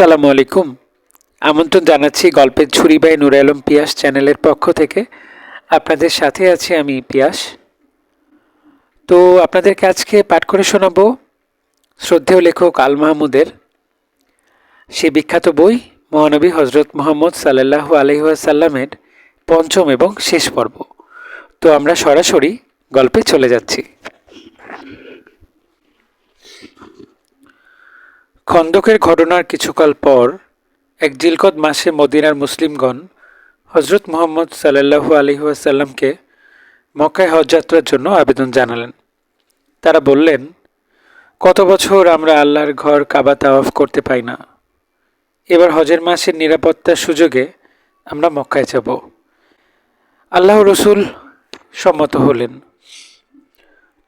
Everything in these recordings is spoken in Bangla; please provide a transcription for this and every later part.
আসসালামু আলাইকুম। আমন্ত্রণ জানাচ্ছি গল্পের ছুরি বাই নুর আলম পিয়াস চ্যানেলের পক্ষ থেকে। আপনাদের সাথে আছি আমি পিয়াস। তো আপনাদেরকে আজকে পাঠ করে শোনাব শ্রদ্ধেয় লেখক আল মাহমুদের। সে বিখ্যাত বই মহানবী হজরত মোহাম্মদ সাল্লাহু আলহিহাসাল্লামের পঞ্চম এবং শেষ পর্ব। তো আমরা সরাসরি গল্পে চলে যাচ্ছি। খন্দকের ঘটনার কিছুকাল পর এক জিলকদ মাসে মদিনার মুসলিমগণ হজরত মোহাম্মদ সাল্লাহু আলহিহাসাল্লামকে মক্কায় হজযাত্রার জন্য আবেদন জানালেন। তারা বললেন, কত বছর আমরা আল্লাহর ঘর কাবা তাওয়াফ করতে পাই না। এবার হজের মাসের নিরাপত্তার সুযোগে আমরা মক্কায় যাব। আল্লাহ রসুল সম্মত হলেন,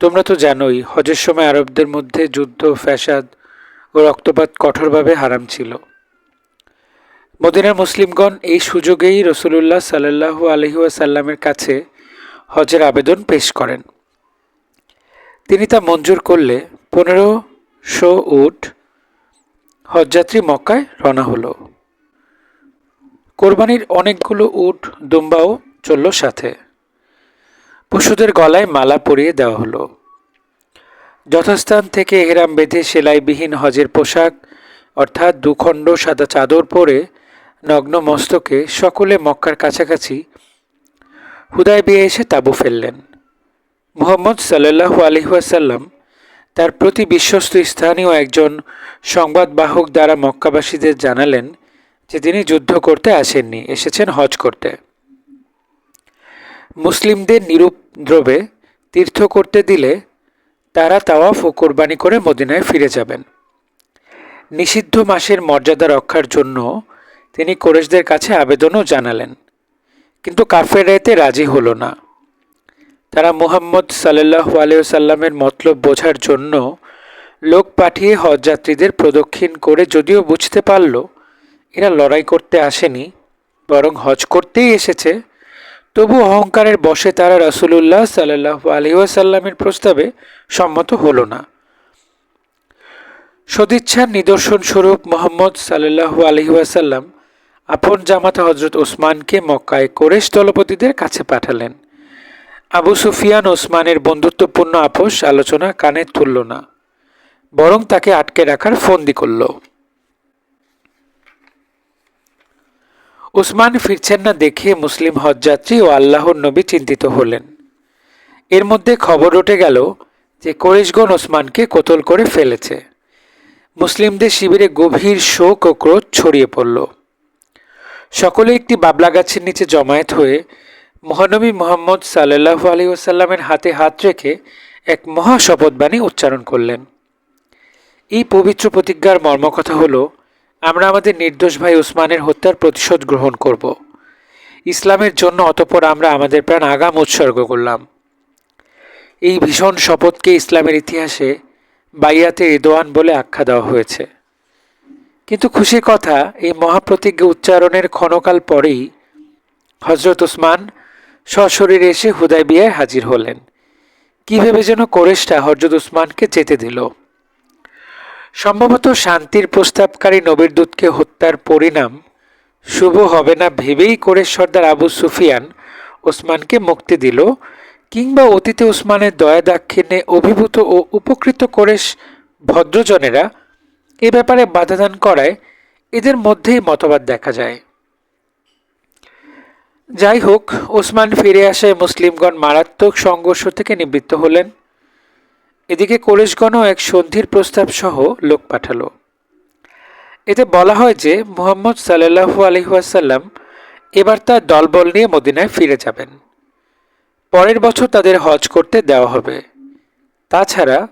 তোমরা তো জানোই, হজের সময় আরবদের মধ্যে যুদ্ধ, ফ্যাসাদ ও রক্তপাত কঠোরভাবে হারাম ছিল। মদিনার মুসলিমগণ এই সুযোগেই রসুলুল্লাহ সাল্লাহু আলহিউসাল্লামের কাছে হজের আবেদন পেশ করেন। তিনি তা মঞ্জুর করলে পনেরোশো উট হজযাত্রী মক্কায় রওনা হলো। কোরবানির অনেকগুলো উট দুম্বাও চলল সাথে। পশুদের গলায় মালা পরিয়ে দেওয়া হলো। যথাস্থান থেকে এহরাম বেঁধে সেলাইবিহীন হজের পোশাক, অর্থাৎ দুখণ্ড সাদা চাদর পরে নগ্ন মস্তকে সকলে মক্কার কাছাকাছি হুদায় বিয়ে এসে তাবু ফেললেন। মোহাম্মদ সাল্লাহু আলহিহাসাল্লাম তার প্রতি বিশ্বস্ত স্থানীয় একজন সংবাদবাহক দ্বারা মক্কাবাসীদের জানালেন যে তিনি যুদ্ধ করতে আসেননি, এসেছেন হজ করতে। মুসলিমদের নিরুপদ্রবে তীর্থ করতে দিলে তারা তাওয়াফ ও কোরবানি করে মদিনায় ফিরে যাবেন। নিষিদ্ধ মাসের মর্যাদা রক্ষার জন্য তিনি কোরেশদের কাছে আবেদনও জানালেন, কিন্তু কাফের এতে রাজি হলো না। তারা মুহাম্মদ সাল্লাহ আলিয়াল্লামের মতলব বোঝার জন্য লোক পাঠিয়ে হজযাত্রীদের প্রদক্ষিণ করে যদিও বুঝতে পারল, এরা লড়াই করতে আসেনি, বরং হজ করতেই এসেছে। তবু অহংকারের বসে তারা রসুলুল্লাহ সাল্লাহ আলহিহাসাল্লামের প্রস্তাবে সম্মত হল না। সদিচ্ছার নিদর্শন স্বরূপ মোহাম্মদ সাল্লাহু আলহিহাসাল্লাম আপন জামাতা হজরত ওসমানকে মক্কায় কোরেশ দলপতিদের কাছে পাঠালেন। আবু সুফিয়ান ওসমানের বন্ধুত্বপূর্ণ আপোষ আলোচনা কানে তুলল না, বরং তাকে আটকে রাখার ফন্দি করল। উসমান ফিরছেন না দেখে মুসলিম হজযাত্রী ও আল্লাহর নবী চিন্তিত হলেন। এর মধ্যে খবর উঠে গেল যে কোরেশগণ ওসমানকে কোতল করে ফেলেছে। মুসলিমদের শিবিরে গভীর শোক ও ক্রোধ ছড়িয়ে পড়ল। সকলে একটি বাবলা গাছের নিচে জমায়েত হয়ে মহানবী মোহাম্মদ সাল্লাহু আলী ওসাল্লামের হাতে হাত রেখে এক মহা শপথবাণী উচ্চারণ করলেন। এই পবিত্র প্রতিজ্ঞার মর্মকথা হল আমরা আমাদের নির্দোষ ভাই উসমানের হত্যার প্রতিশোধ গ্রহণ করব। ইসলামের জন্য অতপর আমরা আমাদের প্রাণ আগাম উৎসর্গ করলাম। এই ভীষণ শপথকে ইসলামের ইতিহাসে বাইয়াতে রিদোয়ান বলে আখ্যা দেওয়া হয়েছে। কিন্তু খুশির কথা, এই মহাপ্রতিজ্ঞা উচ্চারণের ক্ষণকাল পরেই হজরত উসমান সশরীরে এসে হুদায় বিয়ায় হাজির হলেন। কী ভেবে যেন কোরেশটা হজরত উসমানকে যেতে দিল। সম্ভবত শান্তির প্রস্তাবকারী নবীর দূতকে হত্যার পরিণাম শুভ হবে না ভেবেই কোরেশ সর্দার আবু সুফিয়ান ওসমানকে মুক্তি দিল, কিংবা অতীতে উসমানের দয়া দাক্ষিণ্যে অভিভূত ও উপকৃত কোরেশ ভদ্রজনেরা এ ব্যাপারে বাধাদান করায় এদের মধ্যেই মতবাদ দেখা যায়। যাই হোক, ওসমান ফিরে আসায় মুসলিমগণ মারাত্মক সংঘর্ষ থেকে নিবৃত্ত হলেন। এদিকে কোরেশগণও এক সন্ধির প্রস্তাব সহ লোক পাঠালো। এতে বলা হয় যে, মুহাম্মদ সাল্লাহু আলহিহাসাল্লাম এবার তার দলবল নিয়ে মদিনায় ফিরে যাবেন। পরের বছর তাদের হজ করতে দেওয়া হবে। তাছাড়া,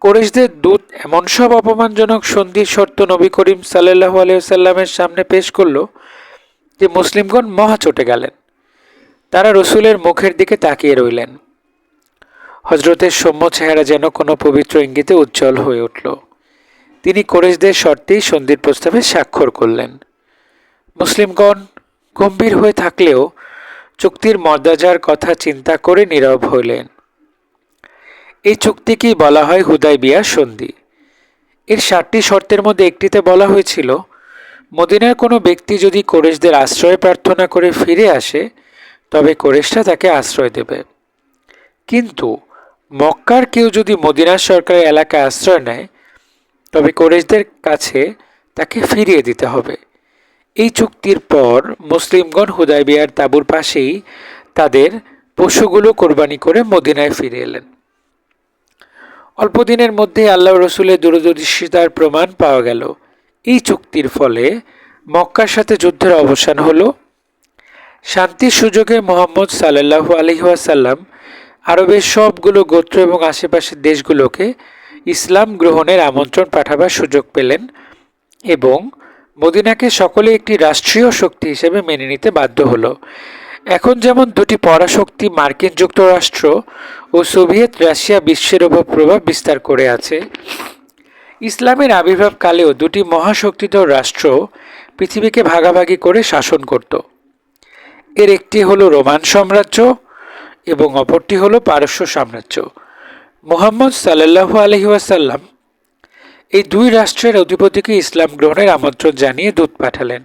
কোরেশদের দূত এমন সব অপমানজনক সন্ধির শর্ত নবী করিম সাল্লাহু আলিয়াল্লামের সামনে পেশ করল যে, মুসলিমগণ মহা চটে গেলেন। তারা রসুলের মুখের দিকে তাকিয়ে রইলেন। হজরতের সৌম্য চেহারা যেন কোনো পবিত্র ইঙ্গিতে উজ্জ্বল হয়ে উঠল। তিনি কোরেশদের শর্তেই সন্ধির প্রস্তাবে স্বাক্ষর করলেন। মুসলিমগণ গম্ভীর হয়ে থাকলেও চুক্তির মর্যাদার কথা চিন্তা করে নীরব হইলেন। এই চুক্তিকেই বলা হয় হুদাই বিয়া সন্ধি। এর ষাটটি শর্তের মধ্যে একটিতে বলা হয়েছিল, মদিনার কোনো ব্যক্তি যদি কোরেশদের আশ্রয় প্রার্থনা করে ফিরে আসে, তবে কোরেশটা তাকে আশ্রয় দেবে। কিন্তু মক্কার কেউ যদি মদিনার সরকারের এলাকায় আশ্রয় নেয়, তবে কোরেশদের কাছে তাকে ফিরিয়ে দিতে হবে। এই চুক্তির পর মুসলিমগণ হুদাইবিয়ার তাঁবুর পাশেই তাদের পশুগুলো কোরবানি করে মদিনায় ফিরে এলেন। অল্প দিনের মধ্যে আল্লাহ রসুলের দূরদর্শিতার প্রমাণ পাওয়া গেল। এই চুক্তির ফলে মক্কার সাথে যুদ্ধের অবসান হলো। শান্তির সুযোগে মোহাম্মদ সাল্লাহু আলহিহাসাল্লাম আরবের সবগুলো গোত্র এবং আশেপাশের দেশগুলোকে ইসলাম গ্রহণের আমন্ত্রণ পাঠাবার সুযোগ পেলেন এবং মদিনাকে সকলে একটি রাষ্ট্রীয় শক্তি হিসেবে মেনে নিতে বাধ্য হলো। এখন যেমন দুটি পরাশক্তি মার্কিন যুক্তরাষ্ট্র ও সোভিয়েত রাশিয়া বিশ্বের ওপর প্রভাব বিস্তার করে আছে, ইসলামের আবির্ভাবকালেও দুটি মহাশক্তিধর রাষ্ট্র পৃথিবীকে ভাগাভাগি করে শাসন করত। এর একটি হলো রোমান সাম্রাজ্য এবং অপরটি হলো পারস্য সাম্রাজ্য। মোহাম্মদ সাল্লাহু আলহি ওয়াসাল্লাম এই দুই রাষ্ট্রের অধিপতিকে ইসলাম গ্রহণের আমন্ত্রণ জানিয়ে দূত পাঠালেন।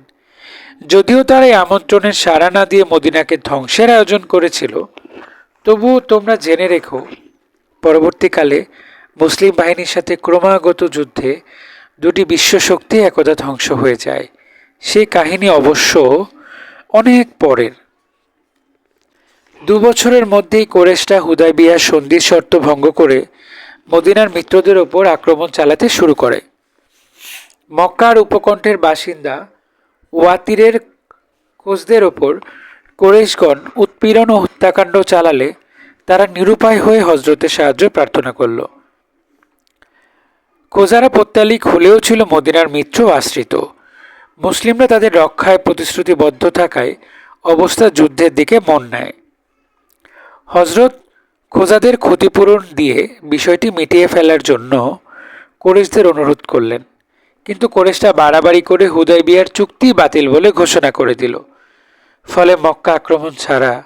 যদিও তারা এই আমন্ত্রণের সাড়া না দিয়ে মদিনাকে ধ্বংসের আয়োজন করেছিল, তবুও তোমরা জেনে রেখো, পরবর্তীকালে মুসলিম বাহিনীর সাথে ক্রমাগত যুদ্ধে দুটি বিশ্বশক্তি একদা ধ্বংস হয়ে যায়। সেই কাহিনী অবশ্য অনেক পরের। দু বছরের মধ্যেই কোরেশটা হুদাইবিয়ার সন্ধির শর্ত ভঙ্গ করে মদিনার মিত্রদের ওপর আক্রমণ চালাতে শুরু করে। মক্কার উপকণ্ঠের বাসিন্দা ওয়াতিরের কোচদের ওপর কোরেশগণ উৎপীড়ন ও হত্যাকাণ্ড চালালে তারা নিরুপায় হয়ে হজরতের সাহায্য প্রার্থনা করল। কোজারা পত্তালিক হলেও ছিল মদিনার মিত্র আশ্রিত। মুসলিমরা তাদের রক্ষায় প্রতিশ্রুতিবদ্ধ থাকায় অবস্থা যুদ্ধের দিকে মন নেয়। হজরত খোজাদের ক্ষতিপূরণ দিয়ে বিষয়টি মিটিয়ে ফেলার জন্য কোরেশদের অনুরোধ করলেন। কিন্তু কোরেশটা বাড়াবাড়ি করে হুদয় বিয়ার চুক্তি বাতিল বলে ঘোষণা করে দিল। ফলে মক্কা আক্রমণ ছাড়া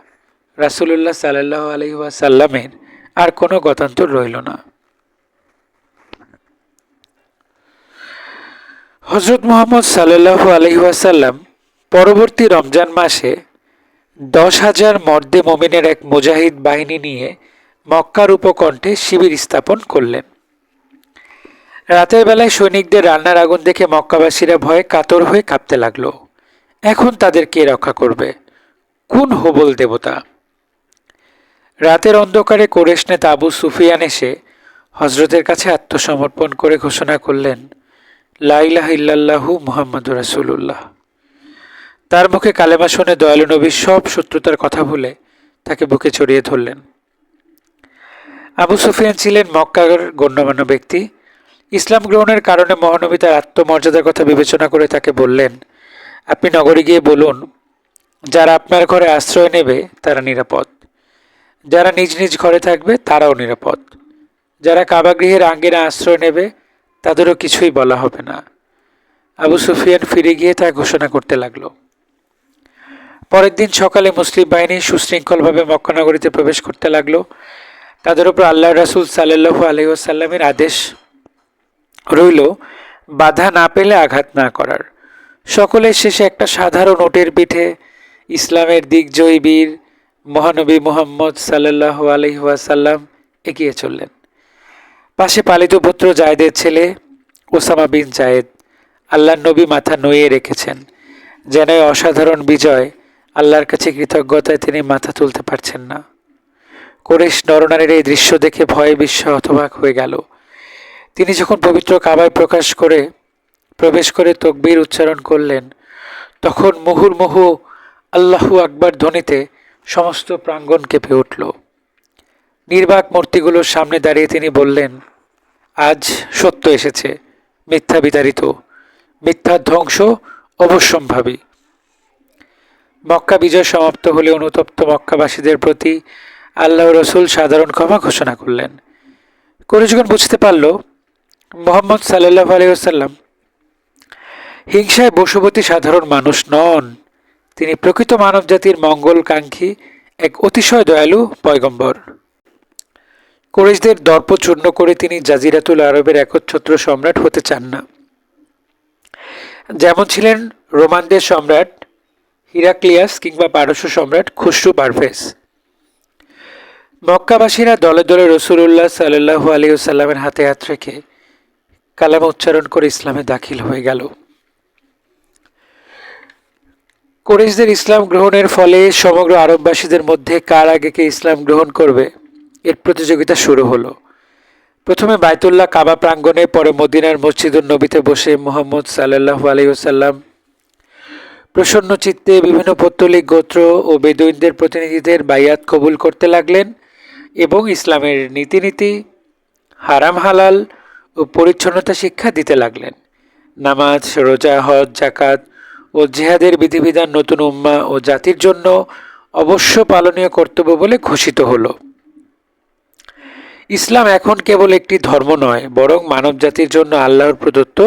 রাসুলুল্লাহ সাল্লাহ আলহিহাসাল্লামের আর কোনো গতান্তর রইল না। হজরত মোহাম্মদ সাল্লাহু আলহিহাসাল্লাম পরবর্তী রমজান মাসে দশ হাজার মর্দে মোমিনের এক মুজাহিদ বাহিনী নিয়ে মক্কার উপকণ্ঠে শিবির স্থাপন করলেন। রাতের বেলায় সৈনিকদের রান্নার আগুন দেখে মক্কাবাসীরা ভয়ে কাতর হয়ে কাঁপতে লাগল। এখন তাদের কে রক্ষা করবে? কোন হবল দেবতা? রাতের অন্ধকারে কোরেশ নেতা আবু সুফিয়ান এসে হজরতের কাছে আত্মসমর্পণ করে ঘোষণা করলেন লাইলাহ ইল্লাল্লাহু মোহাম্মদ রাসুল্লাহ তার মুখে কালেমা শুনে দয়ালু নবীর সব শত্রুতার কথা ভুলে তাকে বুকে চড়িয়ে ধরলেন। আবু সুফিয়ান ছিলেন মক্কার গণ্যমান্য ব্যক্তি। ইসলাম গ্রহণের কারণে মহানবী তার আত্মমর্যাদার কথা বিবেচনা করে তাকে বললেন, আপনি নগরে গিয়ে বলুন, যারা আপনার ঘরে আশ্রয় নেবে তারা নিরাপদ। যারা নিজ নিজ ঘরে থাকবে তারাও নিরাপদ। যারা কাবাগৃহের আঙ্গিনা আশ্রয় নেবে তাদেরও কিছুই বলা হবে না। আবু সুফিয়ান ফিরে গিয়ে তা ঘোষণা করতে লাগল। পরের দিন সকালে মুসলিম বাহিনী সুশৃঙ্খলভাবে মক্কানগরীতে প্রবেশ করতে লাগল। তাদের উপর আল্লাহ রাসুল সাল্লু আলহিউসাল্লামের আদেশ রইল, বাধা না পেলে আঘাত না করার। সকলের শেষে একটা সাধারণ ওটের পিঠে ইসলামের দিগ্জয়ী বীর মহানবী মোহাম্মদ সাল্লাহ আলহিহাসাল্লাম এগিয়ে চললেন। পাশে পালিত পুত্র জায়দের ছেলে ওসামা বিন জায়েদ আল্লাহ নবী মাথা নইয়ে রেখেছেন, যেন অসাধারণ বিজয় আল্লাহর কাছে কৃতজ্ঞতায় তিনি মাথা তুলতে পারছেন না। কোরেশ নরনারীর এই দৃশ্য দেখে ভয়ে বিশ্ব হতবাক হয়ে গেল। তিনি যখন পবিত্র কাবায় প্রকাশ করে, প্রবেশ করে তকবীর উচ্চারণ করলেন, তখন মুহুর্মুহু আল্লাহু আকবার ধ্বনিতে সমস্ত প্রাঙ্গণ কেঁপে উঠল। নির্বাক মূর্তিগুলোর সামনে দাঁড়িয়ে তিনি বললেন, আজ সত্য এসেছে, মিথ্যা বিতাড়িত। মিথ্যার ধ্বংস অবশ্যম্ভাবী। মক্কা বিজয় সমাপ্ত হলে অনুতপ্ত মক্কাবাসীদের প্রতি আল্লাহ রসুল সাধারণ ক্ষমা ঘোষণা করলেন। কুরেশগণ বুঝতে পারল, মোহাম্মদ সাল্লাহ আলিয়াল্লাম হিংসায় বসুবতী সাধারণ মানুষ নন। তিনি প্রকৃত মানব মানবজাতির মঙ্গলকাঙ্ক্ষী এক অতিশয় দয়ালু পয়গম্বর। কোরেশদের দর্প চূর্ণ করে তিনি জাজিরাতুল আরবের একচ্ছত্র সম্রাট হতে চান না। যেমন ছিলেন রোমানদের সম্রাট হিরাক্লিয়াস কিংবা পারস্য সম্রাট খুসরু পারভেজ। মক্কাবাসীরা দলে দলে রসুল্লাহ সাল্লাহু আলিউসাল্লামের হাতে হাত রেখে কালাম উচ্চারণ করে ইসলামে দাখিল হয়ে গেল। কোরেশদের ইসলাম গ্রহণের ফলে সমগ্র আরববাসীদের মধ্যে কার আগে কে ইসলাম গ্রহণ করবে, এর প্রতিযোগিতা শুরু হলো। প্রথমে বায়তুল্লাহ কাবা প্রাঙ্গণে, পরে মদিনার মসজিদুল নবীতে বসে মোহাম্মদ সাল্লাহু আলাইসাল্লাম প্রসন্ন চিত্তে বিভিন্ন পত্তলিক গোত্র ও বেদুইনদের প্রতিনিধিদের বাইয়াত কবুল করতে লাগলেন এবং ইসলামের নীতিনীতি, হারাম হালাল ও পরিচ্ছন্নতা শিক্ষা দিতে লাগলেন। নামাজ, রোজা, হজ জাকাত ও জেহাদের বিধিবিধান নতুন উম্মা ও জাতির জন্য অবশ্য পালনীয় কর্তব্য বলে ঘোষিত হলো। ইসলাম এখন কেবল একটি ধর্ম নয়, বরং মানব জাতির জন্য আল্লাহর প্রদত্ত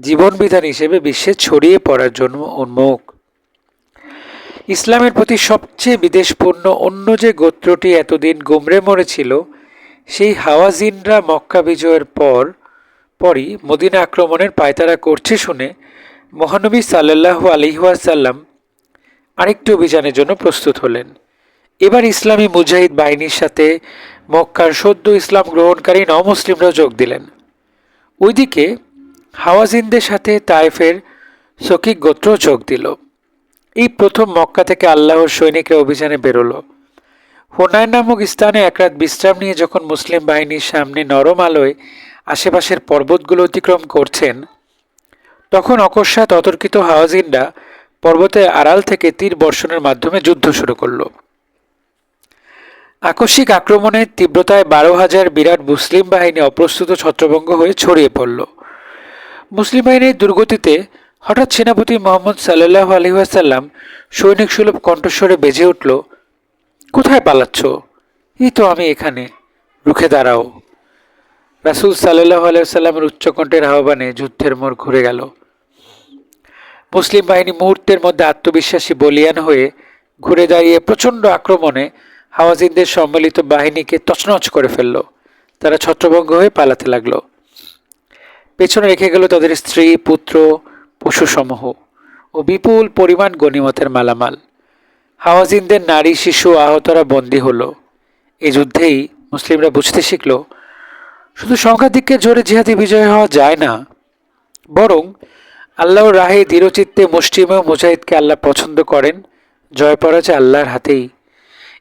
জীবনবিধান হিসেবে বিশ্বে ছড়িয়ে পড়ার জন্য উন্মুখ। ইসলামের প্রতি সবচেয়ে বিদেশপূর্ণ অন্য যে গোত্রটি এতদিন গুমরে মরেছিল সেই হাওয়াজিনরা মক্কা বিজয়ের পর, পরই মদিনা আক্রমণের পায়তারা করছে শুনে মহানবী সাল্লাহু আলিহাসাল্লাম আরেকটি অভিযানের জন্য প্রস্তুত হলেন। এবার ইসলামী মুজাহিদ বাহিনীর সাথে মক্কার সদ্য ইসলাম গ্রহণকারী নমুসলিমরাও যোগ দিলেন। ওইদিকে হাওয়াজিনদের সাথে তায়েফের সকিক গোত্র যোগ দিল। এই প্রথম মক্কা থেকে আল্লাহর সৈনিকরা অভিযানে বেরোলো। হোনায় নামক স্থানে এক রাত বিশ্রাম নিয়ে যখন মুসলিম বাহিনীর সামনে নরম আলোয় আশেপাশের পর্বতগুলো অতিক্রম করছেন, তখন অকস্মাৎ অতর্কিত হাওয়াজিনরা পর্বতের আড়াল থেকে তীর বর্ষণের মাধ্যমে যুদ্ধ শুরু করল। আকস্মিক আক্রমণের তীব্রতায় বারো হাজার বিরাট মুসলিম বাহিনী অপ্রস্তুত ছত্রভঙ্গ হয়ে ছড়িয়ে পড়ল। মুসলিম বাহিনীর দুর্গতিতে হঠাৎ সেনাপতি মোহাম্মদ সাল্লাহ আলহিহাসাল্লাম সৈনিক সুলভ কণ্ঠস্বরে বেজে উঠল, কোথায় পালাচ্ছ? এই তো আমি এখানে। রুখে দাঁড়াও। রাসুল সাল্লাহ আলাইসাল্লামের উচ্চকণ্ঠের আহ্বানে যুদ্ধের মোড় ঘুরে গেল। মুসলিম বাহিনী মুহূর্তের মধ্যে আত্মবিশ্বাসী বলিয়ান হয়ে ঘুরে দাঁড়িয়ে প্রচণ্ড আক্রমণে হাওয়াজিনদের সম্মিলিত বাহিনীকে তছনছ করে ফেলল। তারা ছত্রভঙ্গ হয়ে পালাতে লাগল। পেছনে রেখে গেল তাদের স্ত্রী, পুত্র, পশুসমূহ ও বিপুল পরিমাণ গণিমতের মালামাল। হাওয়াজিনদের নারী, শিশু, আহতরা বন্দী হলো। এ যুদ্ধেই মুসলিমরা বুঝতে শিখল, শুধু সংখ্যাধিক্যের জোরে জিহাদি বিজয় হওয়া যায় না, বরং আল্লাহর রাহে দৃঢ়চিত্তে মুসলিম মুজাহিদকে আল্লাহ পছন্দ করেন, জয় পরাজয় আল্লাহর হাতেই।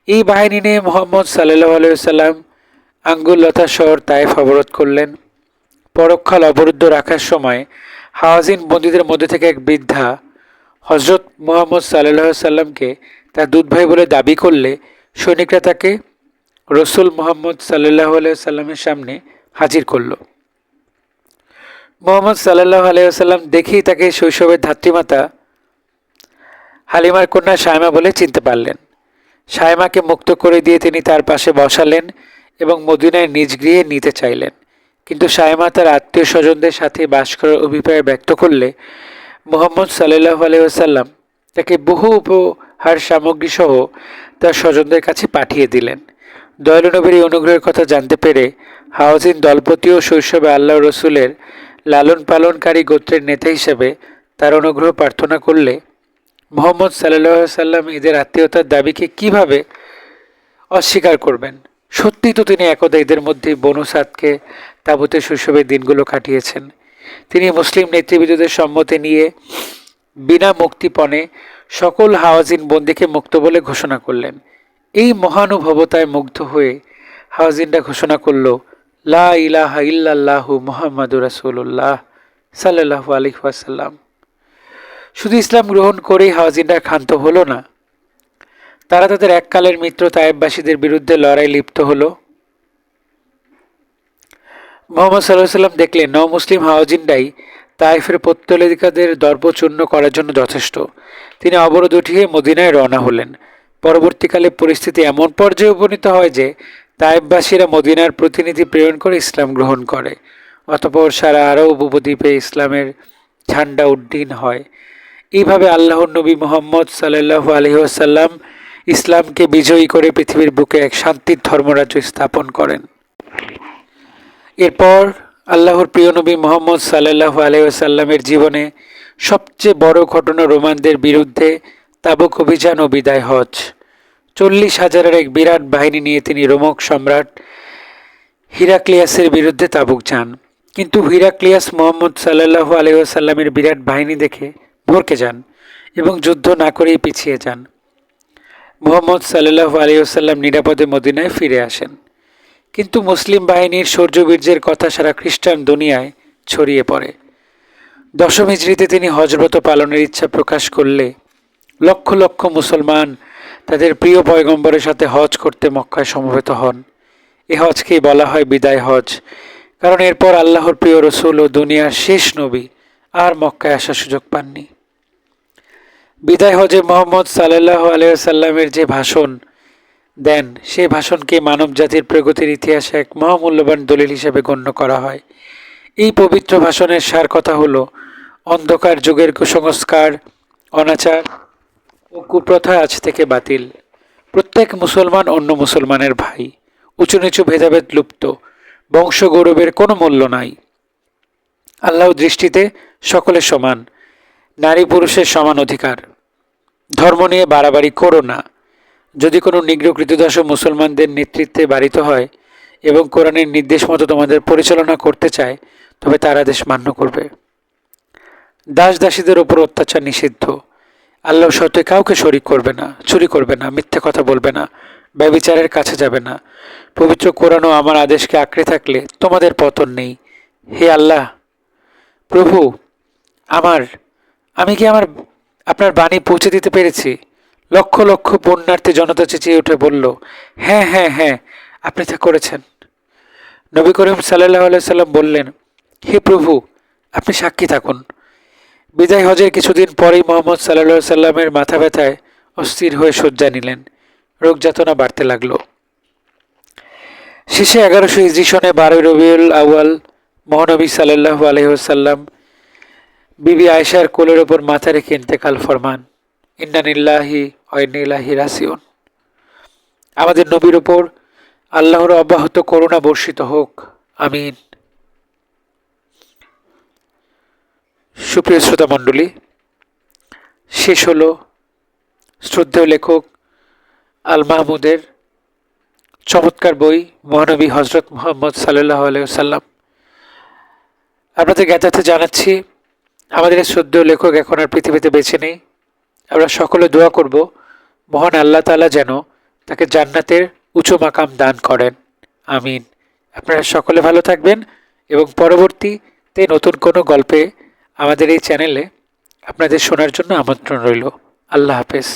এই বাহিনী নিয়ে মোহাম্মদ সাল্লাহ আলাইসাল্লাম আঙ্গুল্লতা শহর তাইফ অবরোধ করলেন। পরক্ষাল অবরুদ্ধ রাখার সময় হাওয়াজিন বন্দীদের মধ্যে থেকে এক বৃদ্ধা হজরত মোহাম্মদ সাল্লাহ সাল্লামকে তার দুধ ভাই বলে দাবি করলে সৈনিকরা তাকে রসুল মোহাম্মদ সাল্লাহ সাল্লামের সামনে হাজির করল। মোহাম্মদ সাল্লাহ আলাইসাল্লাম দেখেই তাকে শৈশবের ধাত্রীমাতা হালিমার কন্যা সায়মা বলে চিনতে পারলেন। সায়মাকে মুক্ত করে দিয়ে তিনি তার পাশে বসালেন এবং মদিনায় নিজ গৃহে নিতে চাইলেন। কিন্তু সায়মা তার আত্মীয় স্বজনদের সাথে বাস করার অভিপ্রায় ব্যক্ত করলে মোহাম্মদ সাল্লাহ আলহাম তাকে বহু উপহার সামগ্রী সহ তার স্বজনদের কাছে পাঠিয়ে দিলেন। দয়ালু নবীর এই অনুগ্রহের কথা জানতে পেরে হাউজিন দলপতি ও শৈশবে আল্লাহ রসুলের লালন পালনকারী গোত্রের নেতা হিসেবে তার অনুগ্রহ প্রার্থনা করলে মোহাম্মদ সাল্লাহ সাল্লাম এদের আত্মীয়তার দাবিকে কীভাবে অস্বীকার করবেন? সত্যি তো তিনি একদা এদের মধ্যে বনু সাদকে তাবুতে শৈশবের দিনগুলো কাটিয়েছেন। তিনি মুসলিম নেতৃবৃন্দদের সম্মতি নিয়ে বিনা মুক্তিপণে সকল হাওয়াজিন বন্দিকে মুক্ত বলে ঘোষণা করলেন। এই মহানুভবতায় মুগ্ধ হয়ে হাওয়াজিনরা ঘোষণা করল, লা ইলাহা ইল্লাল্লাহু মোহাম্মদুর রাসুল্লাহ সাল্লাহ আলিহাসাল্লাম শুধু ইসলাম গ্রহণ করেই হাওয়াজিনরা ক্ষান্ত হলো না, তারা তাদের এককালের মিত্র তায়েববাসীদের বিরুদ্ধে লড়াই লিপ্ত হলো। মোহাম্মদ সাল্লাহ সাল্লাম দেখলেন ন মুসলিম, হাওয়াজিনরাই তাইফের পত্তলিকাদের দর্পচূর্ণ করার জন্য যথেষ্ট। তিনি অবরোধ উঠিয়ে মদিনায় রওনা হলেন। পরবর্তীকালে পরিস্থিতি এমন পর্যায়ে উপনীত হয় যে তাইববাসীরা মদিনার প্রতিনিধি প্রেরণ করে ইসলাম গ্রহণ করে, অতপর সারা আরও উপদ্বীপে ইসলামের ঝান্ডা উড্ডীন হয়। এইভাবে আল্লাহর নবী মোহাম্মদ সাল্লাহ আলহিহাসাল্লাম ইসলামকে বিজয়ী করে পৃথিবীর বুকে এক শান্তির ধর্মরাজ্য স্থাপন করেন। এরপর আল্লাহর প্রিয় নবী মোহাম্মদ সাল্লাহ আলাইসাল্লামের জীবনে সবচেয়ে বড় ঘটনা রোমানদের বিরুদ্ধে তাবুক অভিযান ও বিদায় হজ। চল্লিশ হাজারের এক বিরাট বাহিনী নিয়ে তিনি রোমক সম্রাট হিরাক্লিয়াসের বিরুদ্ধে তাবুক যান কিন্তু হিরাক্লিয়াস মোহাম্মদ সাল্লাহ আলাইসাল্লামের বিরাট বাহিনী দেখে ভরকে যান এবং যুদ্ধ না করেই পিছিয়ে যান। মোহাম্মদ সাল্লাহ আলিয়াল্লাম নিরাপদে মদিনায় ফিরে আসেন। কিন্তু মুসলিম বাহিনীর শৌর্যবীর্যের কথা সারা খ্রিস্টান দুনিয়ায় ছড়িয়ে পড়ে। দশম হিজড়িতে তিনি হজরত পালনের ইচ্ছা প্রকাশ করলে লক্ষ লক্ষ মুসলমান তাদের প্রিয় পয়গম্বরের সাথে হজ করতে মক্কায় সমবেত হন। এ হজকেই বলা হয় বিদায় হজ, কারণ এরপর আল্লাহর প্রিয় রসুল ও দুনিয়ার শেষ নবী আর মক্কায় আসার সুযোগ পাননি। বিদায় হজে মোহাম্মদ সাল্লাহ আলিয়াল্লামের যে ভাষণ দেন, সেই ভাষণকে মানব জাতির প্রগতির ইতিহাসে এক মহামূল্যবান দলিল হিসেবে গণ্য করা হয়। এই পবিত্র ভাষণের সার কথা হল, অন্ধকার যুগের কুসংস্কার, অনাচার ও কুপ্রথা আজ থেকে বাতিল। প্রত্যেক মুসলমান অন্য মুসলমানের ভাই। উঁচু নিচু ভেদাভেদ লুপ্ত। বংশ গৌরবের কোনো মূল্য নাই। আল্লাহ দৃষ্টিতে সকলে সমান। নারী পুরুষের সমান অধিকার। ধর্ম নিয়ে বাড়াবাড়ি করো না। যদি কোনো নিগ্র কৃতদাস মুসলমানদের নেতৃত্বে বাড়িত হয় এবং কোরআনের নির্দেশ মতো তোমাদের পরিচালনা করতে চায়, তবে তার আদেশ মান্য করবে। দাস দাসীদের ওপর অত্যাচার নিষিদ্ধ। আল্লাহ সত্যি কাউকে শরিক করবে না, চুরি করবে না, মিথ্যে কথা বলবে না, ব্যবিচারের কাছে যাবে না। পবিত্র কোরআন আমার আদেশকে আঁকড়ে থাকলে তোমাদের পতন নেই। হে আল্লাহ, প্রভু, আমার, আমি কি আমার আপনার বাণী পৌঁছে দিতে পেরেছি? লক্ষ লক্ষ পুণ্যার্থী জনতা চেঁচিয়ে উঠে বলল হ্যাঁ হ্যাঁ হ্যাঁ আপনি তা করেছেন। নবী করিম সাল্লাহ সাল্লাম বললেন, হে প্রভু, আপনি সাক্ষী থাকুন। বিদায় হজের কিছুদিন পরেই মোহাম্মদ সাল্লা সাল্লামের মাথা ব্যথায় অস্থির হয়ে শয্যা নিলেন। রোগ যাতনা বাড়তে লাগল। শেষে এগারোশো ইজি সনে বারোই রবিউল আউয়াল মহানবী সাল্লাহ আলহিহাল্লাম বিবি আয়সার কোলের ওপর মাথা রেখে ইন্তেকাল ফরমান। ইন্নানিল্লাহি রাসিউন আমাদের নবীর ওপর আল্লাহর অব্যাহত করুণা বর্ষিত হোক, আমিন। সুপ্রিয় শ্রোতা মণ্ডলী, শেষ হলো শ্রদ্ধেয় লেখক আল মাহমুদের চমৎকার বই, মহানবী হজরত মোহাম্মদ সাল্লাহ আলাইসাল্লাম আপনাদের জ্ঞাতার্থে জানাচ্ছি, আমাদের শ্রদ্ধেয় লেখক এখন আর পৃথিবীতে বেছে নেই। আমরা সকলে দোয়া করব মহান আল্লাহ তালা যেন তাকে জান্নাতের উঁচু মাকাম দান করেন। আমিন। আপনারা সকলে ভালো থাকবেন এবং পরবর্তীতে নতুন কোনো গল্পে আমাদের এই চ্যানেলে আপনাদের শোনার জন্য আমন্ত্রণ রইল। আল্লাহ হাফেজ।